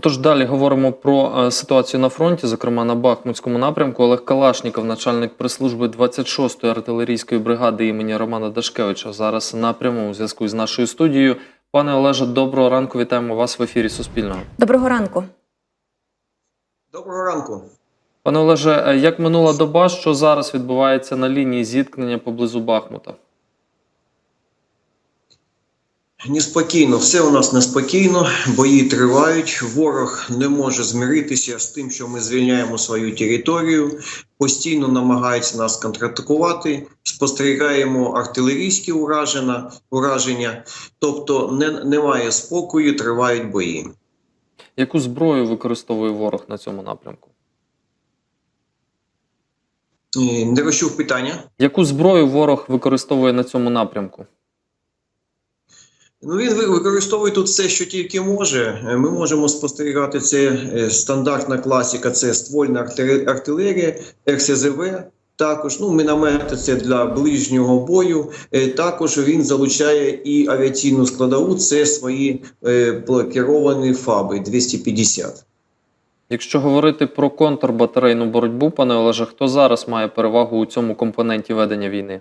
Тож далі говоримо про е, ситуацію на фронті, зокрема на Бахмутському напрямку. Олег Калашніков, начальник прес-служби 26-ї артилерійської бригади імені Романа Дашкевича, зараз на прямому зв'язку з нашою студією. Пане Олеже, доброго ранку. Вітаємо вас в ефірі Суспільного. Доброго ранку. Доброго ранку. Пане Олеже, е, як минула доба, що зараз відбувається на лінії зіткнення поблизу Бахмута? Неспокійно, все у нас неспокійно, бої тривають. Ворог не може змиритися з тим, що ми звільняємо свою територію, постійно намагається нас контратакувати. Спостерігаємо артилерійські ураження, ураження, тобто не, немає спокою, тривають бої. Яку зброю використовує ворог на цьому напрямку? Е, Не розчув питання. Яку зброю ворог використовує на цьому напрямку? Ну, він використовує тут все, що тільки може. Е, Ми можемо спостерігати це е, стандартна класика, це ствольна артилерія, РСЗВ. Також ну, міномети це для ближнього бою. Е, Також він залучає і авіаційну складову. Це свої блокіровані фаби 250. Якщо говорити про контрбатарейну боротьбу, пане Олеже, хто зараз має перевагу у цьому компоненті ведення війни?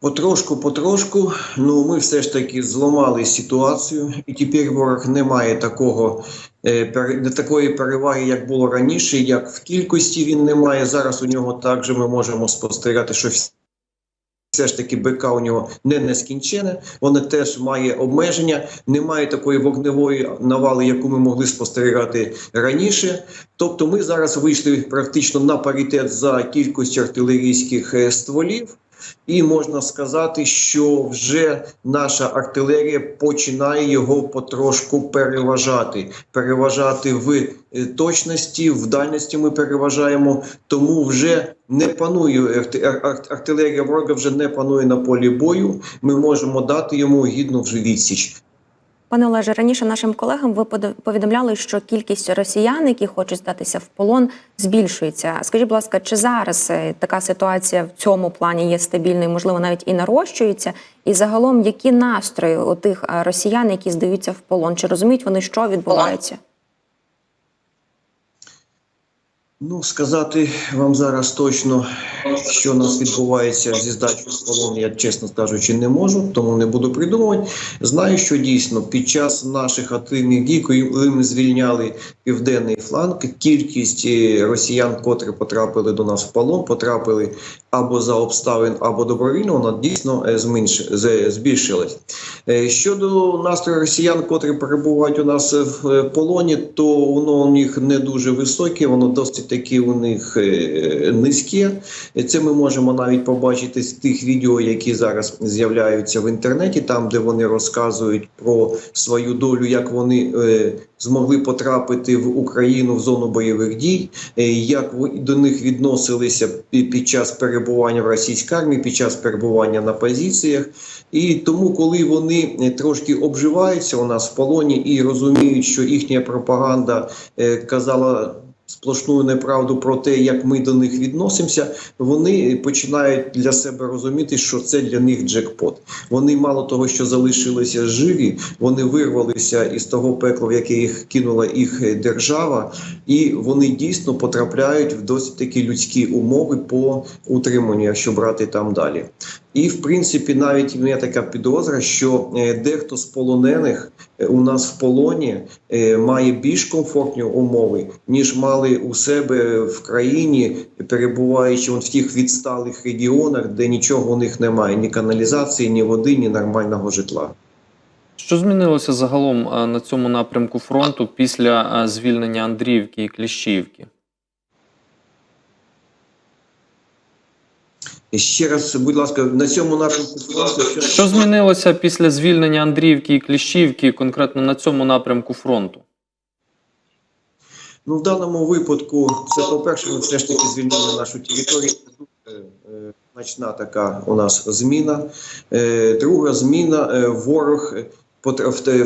Потрошку, потрошку, ну ми все ж таки зламали ситуацію, і тепер ворог не має такого е, такої переваги, як було раніше. Як в кількості він не має. Зараз у нього також ми можемо спостерігати, що вс- все ж таки БК у нього не нескінчене, воно теж має обмеження, немає такої вогневої навали, яку ми могли спостерігати раніше. Тобто, ми зараз вийшли практично на паритет за кількістю артилерійських е, стволів. І можна сказати, що вже наша артилерія починає його потрошку переважати. Переважати в е, точності, в дальності ми переважаємо, тому вже не панує арти- ар- ар- артилерія ворога вже не панує на полі бою. Ми можемо дати йому гідну вже відсіч. Пане Олеже, раніше нашим колегам ви повідомляли, що кількість росіян, які хочуть здатися в полон, збільшується. Скажіть, будь ласка, чи зараз е, така ситуація в цьому плані є стабільною, можливо, навіть і нарощується? І загалом, які настрої у тих е, росіян, які здаються в полон? Чи розуміють вони, що відбувається? Ну, сказати вам зараз точно, що у нас відбувається зі здачею в полон, я чесно кажучи, не можу, тому не буду придумувати. Знаю, що дійсно під час наших активних дій, коли ми звільняли південний фланг, кількість е, росіян, котрі потрапили до нас в полон, потрапили або за обставин, або добровільно, вона дійсно е, з- збільшилась. Е, Щодо настрою росіян, котрі перебувають у нас в полоні, то воно у них не дуже високе, воно досить таки у них е, низьке. Е, Це ми можемо навіть побачити з тих відео, які зараз з'являються в інтернеті, там де вони розказують про свою долю, як вони е, змогли потрапити в Україну в зону бойових дій, е, як до них відносилися під час перебування в російській армії, під час перебування на позиціях. І тому, коли вони трошки обживаються у нас в полоні і розуміють, що їхня пропаганда казала сплошну неправду про те, як ми до них відносимося, вони починають для себе розуміти, що це для них джекпот. Вони мало того, що залишилися живі, вони вирвалися із того пекла, в яке їх кинула їх держава, і вони дійсно потрапляють в досить такі людські умови по утриманню, якщо брати там далі. І в принципі, навіть є така підозра, що е, дехто з полонених е, у нас в полоні е, має більш комфортні умови, ніж мали у себе в країні, перебуваючи в тих відсталих регіонах, де нічого у них немає: ні каналізації, ні води, ні нормального житла. Що змінилося загалом на цьому напрямку фронту після звільнення Андріївки і Кліщівки? Ще раз, будь ласка, на цьому напрямку фронту що- змінилося після звільнення Андріївки і Кліщівки, конкретно на цьому напрямку фронту? Ну, в даному випадку, це по-перше, ми все ж таки звільнили нашу територію. Е, е, Значна така у нас зміна. Е, Друга зміна ворог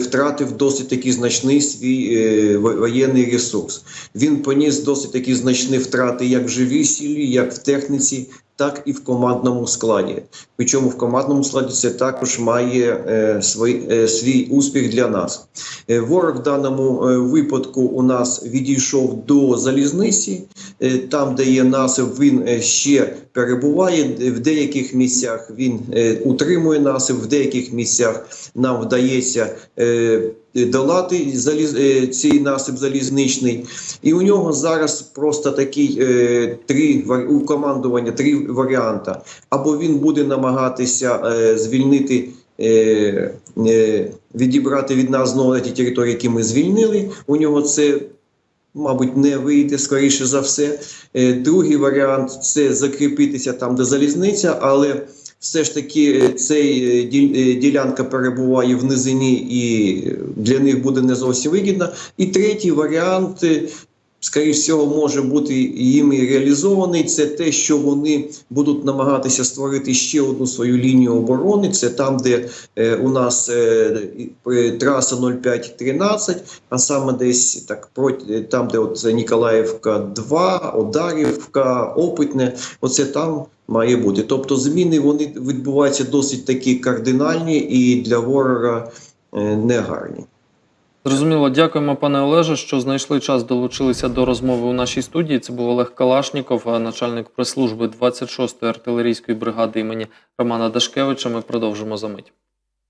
втратив досить такий значний свій воєнний ресурс. Він поніс досить такі значні втрати як в живій силі, як в техніці, так і в командному складі. Причому в командному складі це також має е, свій, е, свій успіх для нас. Е, ворог в даному е, випадку у нас відійшов до залізниці. Е, там, де є насип, він е, ще перебуває. В деяких місцях він е, утримує насип, в деяких місцях нам вдається е, долати заліз, е, цей насип залізничний. І у нього зараз просто такий е, три у командування три варіанти. Або він буде намагатися е, звільнити. Е, е, відібрати від нас знову ті території, які ми звільнили. У нього це мабуть, не вийде скоріше за все. Е, Другий варіант це закріпитися там, де залізниця, але все ж таки е, цей е, е, ділянка перебуває в низині і для них буде не зовсім вигідна. І третій варіант. Е, Скоріше всього, може бути їми реалізований. Це те, що вони будуть намагатися створити ще одну свою лінію оборони. Це там, де е, у нас е, е, траса 0513, а саме десь так проти там, де от Ніколаївка 2, Одарівка, Опитне. Оце там має бути. Тобто зміни вони відбуваються досить такі кардинальні і для ворога е, негарні. Зрозуміло, дякуємо, пане Олеже, що знайшли час, долучилися до розмови у нашій студії. Це був Олег Калашніков, начальник прес-служби 26-ї артилерійської бригади імені Романа Дашкевича. Ми продовжимо за мить.